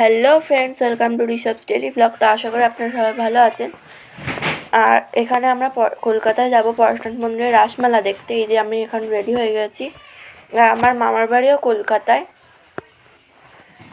Hello friends welcome to Risbos daily blog তো আশা করি আপনারা সবাই ভালো আছেন। আর এখানে আমরা কলকাতায় যাব পরশুরাম মন্দিরে রাসমেলা দেখতে। এই যে আমি এখন রেডি হয়ে গেছি। আর আমার মামার বাড়িও কলকাতায়।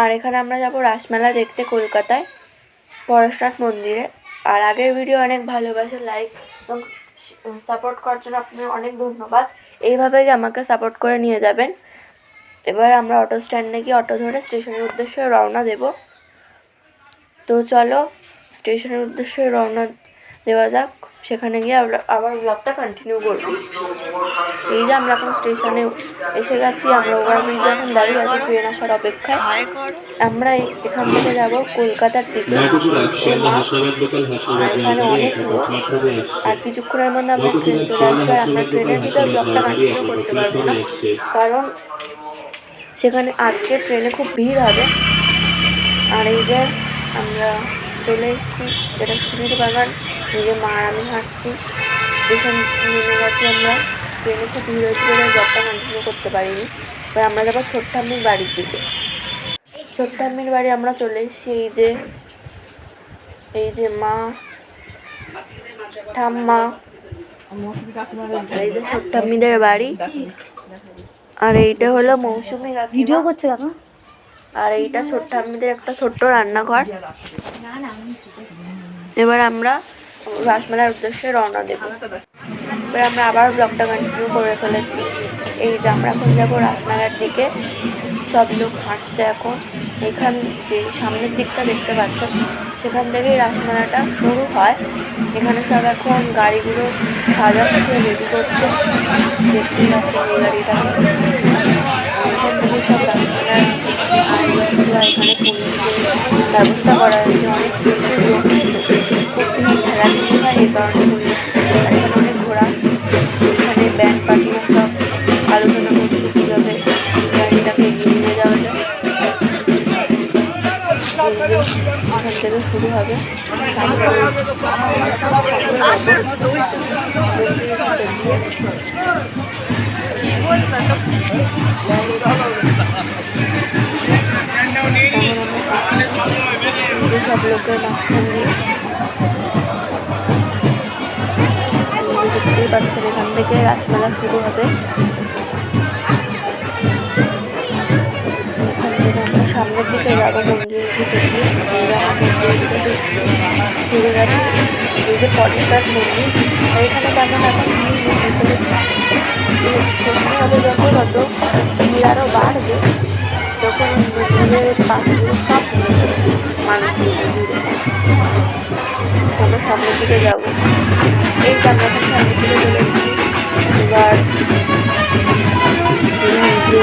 আর এখানে আমরা যাব রাসমেলা দেখতে কলকাতায়, পরশুরাম মন্দিরে। আর আগের ভিডিও অনেক ভালোবাসে লাইক এবং সাপোর্ট করার জন্য আপনার অনেক ধন্যবাদ। এইভাবেই আমাকে সাপোর্ট করে নিয়ে যাবেন। এবার আমরা অটো স্ট্যান্ডে গিয়ে অটো ধরে স্টেশনের উদ্দেশ্যে রওনা দেব। তো চলো স্টেশনের উদ্দেশ্যে রওনা দেওয়া যাক। সেখানে গিয়ে আমরা আবার ব্লগটা কন্টিনিউ করব। এই যে আমরা এখন স্টেশনে এসে গেছি আমরা ওভারব্রিজে এখন দাঁড়িয়ে আছি ট্রেন আসার অপেক্ষায়। আমরা এখান থেকে যাব কলকাতার দিকে। এখানে অনেক লোক। আর কিছুক্ষণের মধ্যে আমরা ট্রেন চলে আসব। আমরা ট্রেনের ভিতরে ব্লগটা কন্টিনিউ করতে পারব না। কারণ সেখানে আজকে ট্রেনে খুব ভিড় হবে। আর এই যে আমরা চলে এসেছি যেটা শুনতে বাগান, এই যে মা আমি হাঁটছি স্টেশন নেমে গেছি আমরা। ট্রেনে খুব ভিড় হয়েছিল ব্লগটা কন্টিনিউ করতে পারিনি। এবার আমরা যাব ছোট্ট বাড়ির দিকে। ছোট্ট বাড়ি আমরা চলে এসেছি, এই যে এই যে মা, ঠাম্মা। এই যে ছোট্ট আম্মিদের বাড়ি। আর এইটা হলো মৌসুমি ভিডিও করছে কেন? আর এইটা ছোট্ট আমাদের একটা ছোট্ট রান্নাঘর। এবার আমরা রাসমেলার উদ্দেশ্যে রওনা দেবো। এবার আমরা আবার ব্লগটা কন্টিনিউ করে ফেলেছি। এই যে আমরা এখন যাব রাসমেলার দিকে। সব লোক হাঁটছে এখন। এখান যে সামনের দিকটা দেখতে পাচ্ছ, সেখান থেকেই রাসমেলাটা শুরু হয়। এখানে সব এখন গাড়িগুলো সাজাচ্ছে রেডি করছে। দেখতে পাচ্ছেন এই গাড়িটাকে এখান থেকে সব রাসমেলার আয়োজন এখানে পুলিশের ব্যবস্থা করা হয়েছে। অনেক প্রচুর লোক থেকে শুরু হবে। সব লোকের মাঝখান দিয়ে। দেখতেই পাচ্ছেন এখান থেকে রাসমেলা শুরু হবে। সামনের দিকে যাব মন্দিরের ভিতর দিয়ে আমরা মন্দিরের ভিতরে ফিরে গেছি। এই যে পটেকার মন্দির, এখানে তেমন এখন হবে যত, তত ভিড় আরও বাড়বে, তখন মন্দিরের পাখিগুলো সব যাবে ভিড়ে সামনের দিকে যাব। এই আমরা সামনের দিকে চলে এসেছি, এবার যে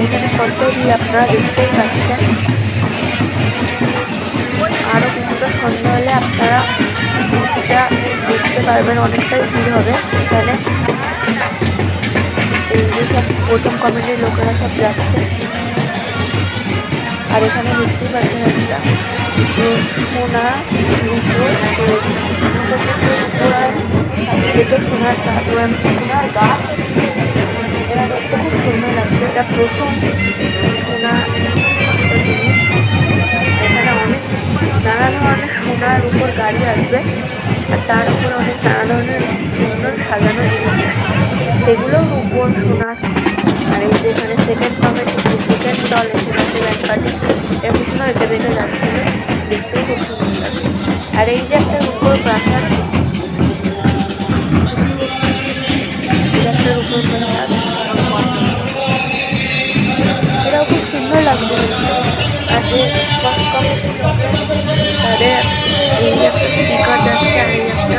এখানে ভিড় আপনারা দেখতেই পাচ্ছেন আরও কিছুটা সন্ধ্যা হলে আপনারা এটা দেখতে পারবেন অনেকটাই ভিড় হবে এখানে এই যে সব প্রথম কমিটির লোকেরা সব যাচ্ছে। আর এখানে দেখতেই পাচ্ছেন একটা সোনা সোনার গাছ খুব সুন্দর লাগছে এটা প্রথম সোনা এখানে অনেক নানা ধরনের সোনার উপর গাড়ি আসবে আর তার উপর অনেক নানা ধরনের সুন্দর সাজানো জিনিস সেগুলোও উপর সোনার আর এই যে এখানে সেকেন্ড কমিটি সেকেন্ড দল এসে গেছে ব্যান্ড পার্টি এর পিছনে এঁকে বেঁকে যাচ্ছিল দেখতেও খুব সুন্দর লাগে আর এই যে একটা উপর প্রাসাদ এটা একটা উপর প্রাসাদ লোকের তাদের এই একটা স্পিকার যাচ্ছে আর এই একটা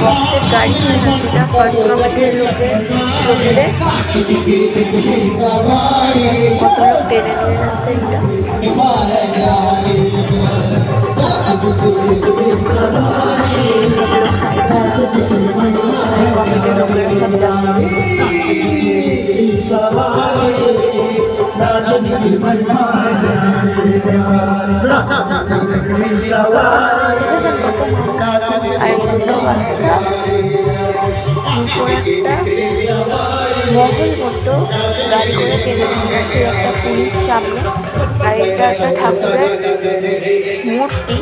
বক্সের গাড়ি হয় না সেটা ফার্স্ট কমিটির লোকেদের কত লোক টেনে নিয়ে যাচ্ছে এটা। লোক সাইডে কমিটির লোকেরা সব যাচ্ছে। আর এই দুটো বাচ্চা একটা মহল মতো গাড়ি করে টেনে নিয়ে একটা পুলিশ সামনে আর এটা একটা ঠাকুরের মূর্তি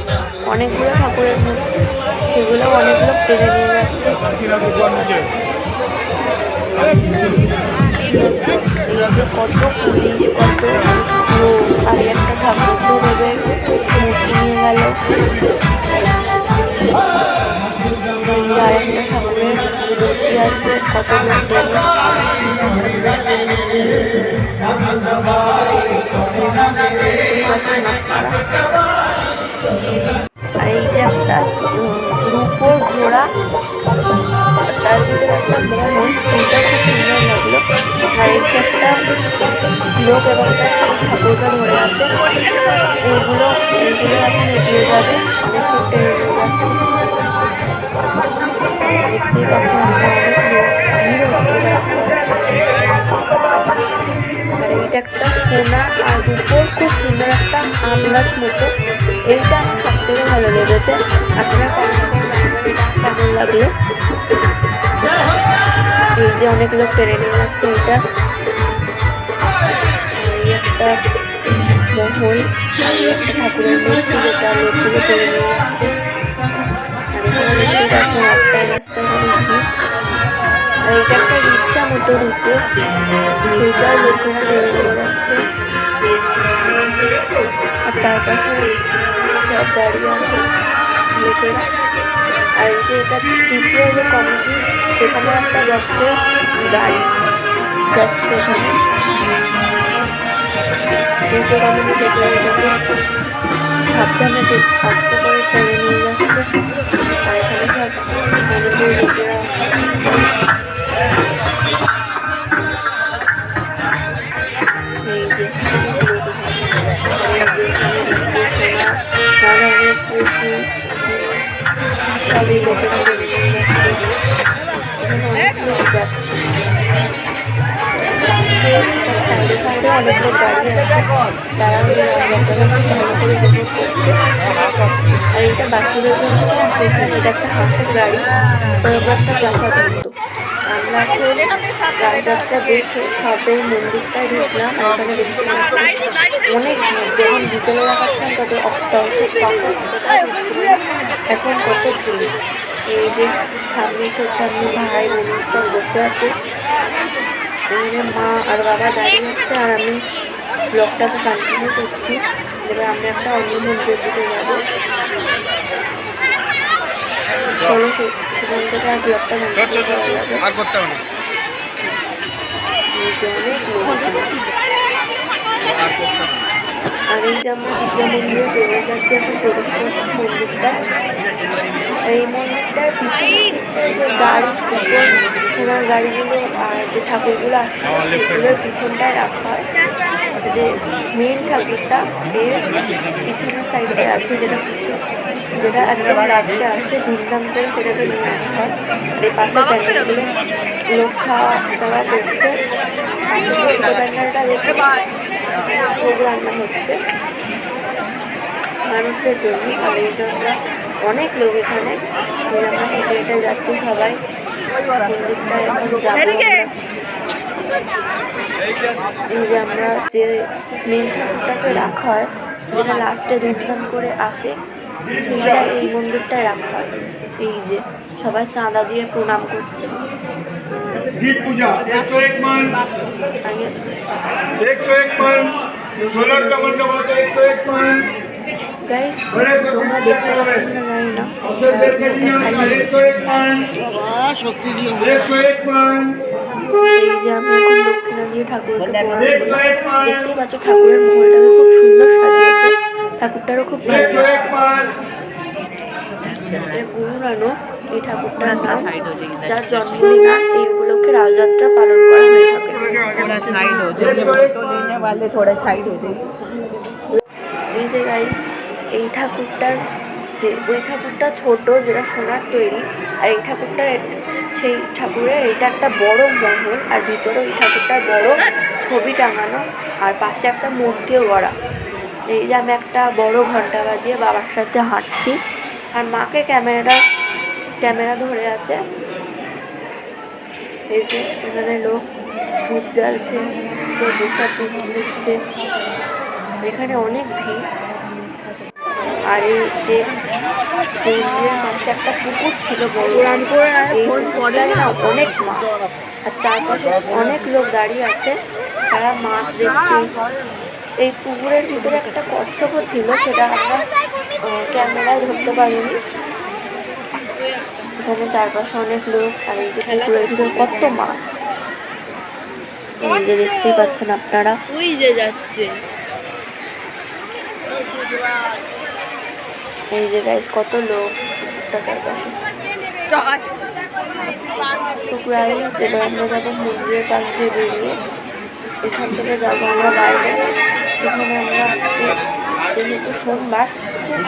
অনেকগুলো ঠাকুরের মূর্তি সেগুলো অনেক লোক টেনে নিয়ে যাচ্ছে। এই যে কত পুলিশ, কত আর একটা ঠাকুর দেবের মূর্তি নিয়ে গেল। আর একটা ঠাকুরের মূর্তি আছে, কত লোক আপনারা। আর এই যে একটা রূপোর ঘোড়া তার ভিতরে একটা মোহন এটা খুব সুন্দর লাগল। আর একটা লোক এবং তার ঠাকুরকে ধরে আছে। এইগুলো এইগুলো এখন এগিয়ে যাবে। অনেক লোক যাচ্ছে। দেখতেই পাচ্ছেন অনেক লোক ভিড় হচ্ছে আর এইটা একটা সোনা আর রূপোর খুব সুন্দর একটা আম গাছ মতো। এইটা সব থেকে ভালো লেগেছে। আপনারা কেমন লাগল। এই যে অনেক লোক টেনে নিয়ে যাচ্ছে এটা। একটা মহল একটা ঠাকুরের মূর্তি যেটা লোকগুলো টেনে নিয়ে যাচ্ছে। রাস্তায় রাস্তায় আর এটা একটা রিক্সা মতো রূপে সেইটাও লোকেরা আর চারপাশে সব দাঁড়িয়ে আছে। আর এই যে এটা তৃতীয় যে কমিটি সেখানে একটা যাচ্ছে গাড়ি, যাচ্ছে এখানে কিন্তু কমিটি থেকে এটাকে সাবধানে আস্তে করে টেনে নিয়ে যাচ্ছে। আর এখানে সব লোকেরা ব্যাপারটা ভালো করে উপভোগ করছে আর এটা বাচ্চাদের জন্য স্পেশাল এটা একটা হাঁসের গাড়ি। একটা প্রাসাদ মতো আমরা এখন প্রাসাদটা দেখে সবে মন্দিরটায় ঢুকলাম ওখানে পাচ্ছি অনেক যখন বিকেলে দেখাচ্ছিলাম তত তখন ভিড় এখন কত ভিড়। এই যে সামনে ছোট্ট আমি ভাই বোন বসে আছে। এই যে মা আর বাবা দাঁড়িয়ে আছে, আর আমি ব্লগটাকে কন্টিনিউ করছি। এবার আমি একটা অন্য মন্দিরের দিকে যাব। চলো সে- সেখান থেকে আর ব্লগটা আর করতে হবে। আর এই যে আমরা দ্বিতীয় মন্দিরে প্রবেশ যাচ্ছি এখন প্রবেশ করছি মন্দিরটা। আর এই মন্দিরটার পিছনে যে গাড়ি সোনার গাড়িগুলো আর যে ঠাকুরগুলো আসছে সেগুলোর পিছনটায় রাখা হয়। যে মেন ঠাকুরটা, এর পিছনের সাইডে আছে যেটা পিছন, যেটা একদম লাস্টে আসে, ধুমধাম করে সেটাকে নিয়ে আসা হয়। আর এই পাশে প্যান্ডেলগুলো লোক খাওয়া দাওয়া ছোটো প্যান্ডেলটা দেখতে প্রোগ্রামটা হচ্ছে। মানুষদের জন্য, আর এই জন্য অনেক লোক এখানে। যাচ্ছি সবাই। এই যে আমরা যে মেন ঠাকুরটাকে রাখা হয় যেটা লাস্টে দুর্ধান করে আসে সেইটা এই মন্দিরটায় রাখা হয়। এই যে সবাই চাঁদা দিয়ে প্রণাম করছে। আগে জায়গায় তোমরা দেখতে পাচ্ছ কিনা জানি না। এই যে আমি এখন দক্ষিণা দিয়ে ঠাকুরকে দেখতেই পাচ্ছ ঠাকুরের মহলটাকে খুব সুন্দর সাজিয়েছে। ঠাকুরটারও খুব ভালো এই ঠাকুরটার নাম যার জন্মদিন আজ এই উপলক্ষে রাজযাত্রা পালন করা হয়ে থাকে। এই যে গাইস এই ঠাকুরটার যে, ওই ঠাকুরটা ছোট যেটা সোনার তৈরি, আর এই ঠাকুরটার সেই ঠাকুরের এটা একটা বড় মহল, আর ভিতরে ওই ঠাকুরটার বড় ছবি টাঙানো, আর পাশে একটা মূর্তিও গড়া। এই যে আমি একটা বড় ঘণ্টা বাজিয়ে বাবার সাথে হাঁটছি, আর মাকে ক্যামেরা ক্যামেরা ধরে আছে। এই যে এখানে লোক ধূপ জ্বালছে, কেউ প্রসাদ দিচ্ছে। এখানে অনেক ভিড়। আর এই যে পাশে একটা পুকুর ছিল বড়। এই পুকুরটায় না অনেক মাছ। আর চারপাশে অনেক লোক দাঁড়িয়ে আছে। তারা মাছ দেখছে। এই পুকুরের ভিতরে একটা কচ্ছপও ছিল সেটা আমরা ক্যামেরায় ধরতে পারিনি। এখানে চারপাশে অনেক লোক আর এই যে পুকুরের ভিতরে কত মাছ। এই যে দেখতেই পাচ্ছেন আপনারা। ওই যে যাচ্ছে। এই যে গাইজ কত লোক চারপাশে। তো গাইস এবার আমরা মন্দিরের পাশ দিয়ে বেরিয়ে। এখান থেকে যাব আমরা বাইরে। সেখানে আমরা আজকে যেহেতু সোমবার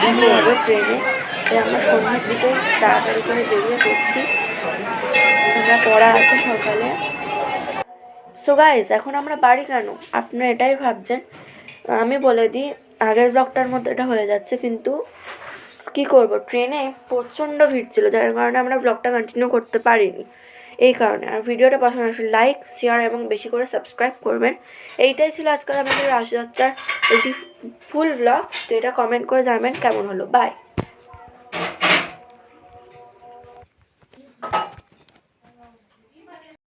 ভিড় হবে ট্রেনে। তাই আমরা সন্ধ্যের দিকে তাড়াতাড়ি করে বেরিয়ে পড়ছি। আমরা পড়া আছে সকালে। সো গাইজ এখন আমরা বাড়ি কেন? আপনারা এটাই ভাবছেন। আমি বলে দিই, আগের ব্লগটার মধ্যে এটা হয়ে যাচ্ছে, কিন্তু কি করব? ট্রেনে প্রচণ্ড ভিড় ছিল, যার কারণে আমরা ব্লগটা কন্টিনিউ করতে পারিনি। এই কারণে। আর ভিডিওটা পছন্দ আসলে লাইক শেয়ার এবং বেশি করে সাবস্ক্রাইব করবেন। এইটাই ছিল আজকাল আমাদের রাশযাত্রার একটি ফুল ব্লগ তো এটা কমেন্ট করে জানাবেন কেমন হলো। বাই